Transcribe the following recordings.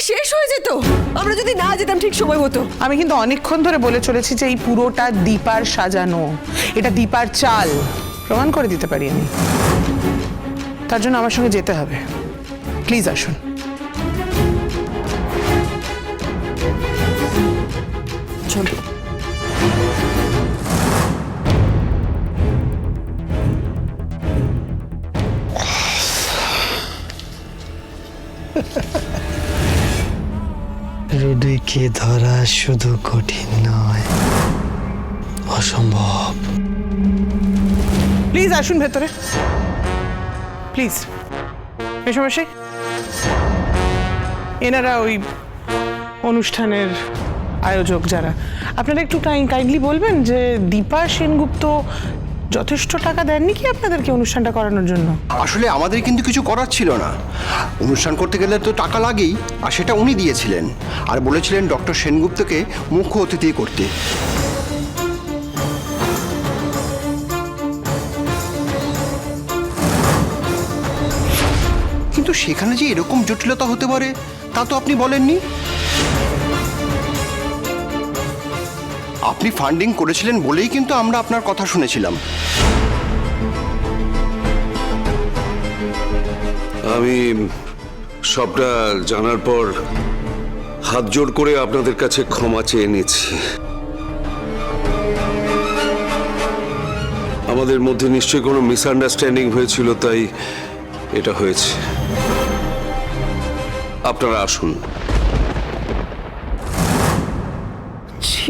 কি শেষ হয়ে যেত। আমরা যদি না যেতাম ঠিক সময় মতো আমি কিন্তু অনেকক্ষণ ধরে বলে চলেছি যে এই পুরোটা দীপার সাজানো এটা দীপার চাল। প্রমাণ করে দিতে পারি আমি? তার জন্য আমার সঙ্গে যেতে হবে। প্লিজ আসুন। চলো। রুডিকে ধরা শুধু কঠিন নয়, অসম্ভব। প্লিজ আসুন ভেতরে। প্লিজ। মেশামশাই এনারা ওই অনুষ্ঠানের আয়োজক যারা। আপনারা একটু কাইন্ডলি বলবেন যে দীপা সেনগুপ্ত যথেষ্ট টাকা দেননি কি আপনাদেরকে অনুষ্ঠানটা করানোর জন্য? আসলে আমাদের কিন্তু কিছু করার ছিল না। অনুষ্ঠান করতে গেলে তো টাকা লাগেই, আর সেটা উনি দিয়েছিলেন। আর বলেছিলেন ডক্টর সেনগুপ্তকে মুখ্য অতিথি করতে। কিন্তু সেখানে যে এরকম জটিলতা হতে পারে, তা তো আপনি বলেননি? আপনি ফান্ডিং করেছিলেন বলেই কিন্তু আমরা আপনার কথা শুনেছিলাম। আমি সবটা জানার পর হাত জোড় করে আপনাদের কাছে ক্ষমা চেয়ে নিচ্ছি। আমাদের মধ্যে নিশ্চয়ই কোনো মিসআন্ডারস্ট্যান্ডিং হয়েছিল, তাই এটা হয়েছে। আপনারা আসুন।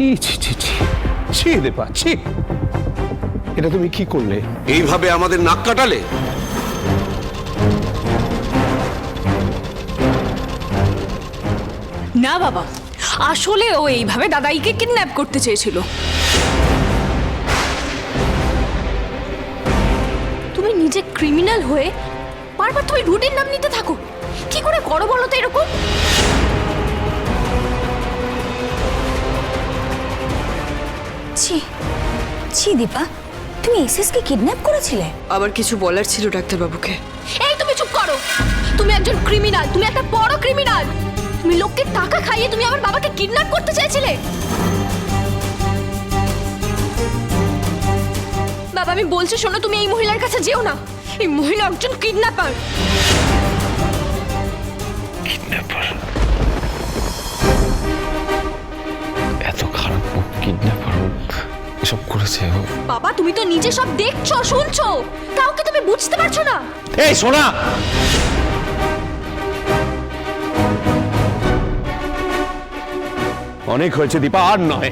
ছি ছি ছি ছি। ছি দীপা ছি। এটা তুমি কি করলে? এইভাবে আমাদের নাক কাটালে? না বাবা আসলে ও এইভাবে দাদাইকে কিডন্যাপ করতে চেয়েছিল। তুমি নিজে ক্রিমিনাল হয়ে বারবার তুমি রুটির নাম নিতে থাকো। কি করে করো বলো তো এরকম? ছি ছি দীপা তুমি এসএসকে কিডন্যাপ করেছিলে? আবার কিছু বলার ছিল ডাক্তারবাবুকে। এই তুমি চুপ করো। তুমি একজন ক্রিমিনাল তুমি একটা বড় ক্রিমিনাল তুমি লোককে টাকা খাইয়ে তুমি আমার বাবাকে কিডন্যাপ করতে চেয়েছিলে? বাবা আমি বলছি শোনো তুমি এই মহিলার কাছে যেও না। এই মহিলা একজন কিডন্যাপার এসব করেছে ও। বাবা তুমি তো নিজে সব দেখছ শুনছো। কাউকে তুমি বুঝতে পারছ না। এই সোনা! অনেক হয়েছে দীপা আর নয়।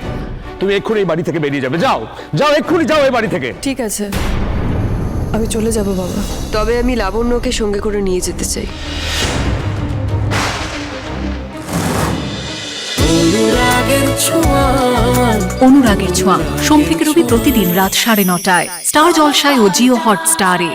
তুমি এক্ষুনি এই বাড়ি থেকে বেরিয়ে যাবে। যাও যাও এক্ষুনি যাও এই বাড়ি থেকে। ঠিক আছে। আমি চলে যাব বাবা। তবে আমি লাবণ্যকে সঙ্গে করে নিয়ে যেতে চাই। অনুরাগের ছোঁয়া। সম্পিক রবি প্রতিদিন রাত সাড়ে নটায়। স্টার জলসায় ও জিও হটস্টারে।